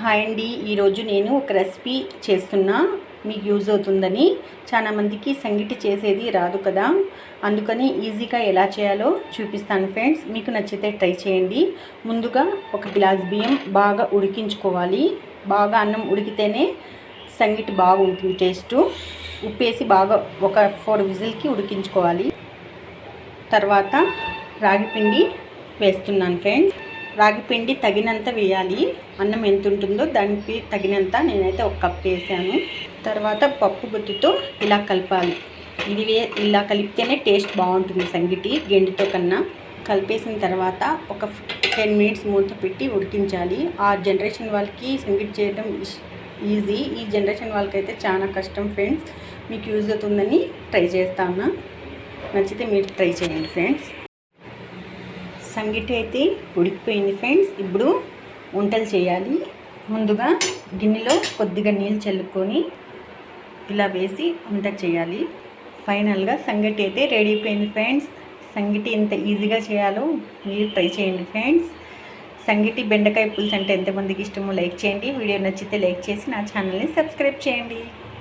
Hi అండి. ఈరోజు నేను ఒక రెసిపీ చేస్తున్నా. మీకు యూజ్ అవుతుందని. చాలామందికి సంగటి చేసేది రాదు కదా. అందుకని ఈజీగా ఎలా చేయాలో చూపిస్తాను ఫ్రెండ్స్. మీకు నచ్చితే ట్రై చేయండి. ముందుగా ఒక గ్లాస్ బియ్యం బాగా ఉడికించుకోవాలి. బాగా అన్నం ఉడికితేనే సంగటి బాగుంటుంది టేస్టు. ఉప్పేసి బాగా ఒక ఫోర్ విజిల్కి ఉడికించుకోవాలి. తర్వాత రాగి పిండి వేస్తున్నాను ఫ్రెండ్స్. రాగి పిండి తగినంత వేయాలి. అన్నం ఎంత ఉంటుందో దానికి తగినంత నేనైతే ఒక కప్ వేసాను. తర్వాత పప్పు గుత్తితో ఇలా కలపాలి. ఇది వే ఇలా కలిపితేనే టేస్ట్ బాగుంటుంది సంగిటి గెండితో కన్నా. కలిపేసిన తర్వాత ఒక టెన్ మినిట్స్ మూత పెట్టి ఉడికించాలి. ఆ జనరేషన్ వాళ్ళకి సంగటి చేయడం ఈజీ. ఈ జనరేషన్ వాళ్ళకైతే చాలా కష్టం ఫ్రెండ్స్. మీకు యూజ్ అవుతుందని ట్రై చేస్తాను. నచ్చితే మీరు ట్రై చేయండి ఫ్రెండ్స్. సంగటి అయితే ఉడికిపోయింది ఫ్రెండ్స్. ఇప్పుడు వంటలు చేయాలి. ముందుగా గిన్నెలో కొద్దిగా నీళ్ళు చల్లుకొని ఇలా వేసి వంట చేయాలి. ఫైనల్గా సంగటి అయితే రెడీ అయిపోయింది ఫ్రెండ్స్. సంగటి ఎంత ఈజీగా చేయాలో మీరు ట్రై చేయండి ఫ్రెండ్స్. సంగటి బెండకాయ పులుసు అంటే ఎంతమందికి ఇష్టమో లైక్ చేయండి. వీడియో నచ్చితే లైక్ చేసి నా ఛానల్ని సబ్స్క్రైబ్ చేయండి.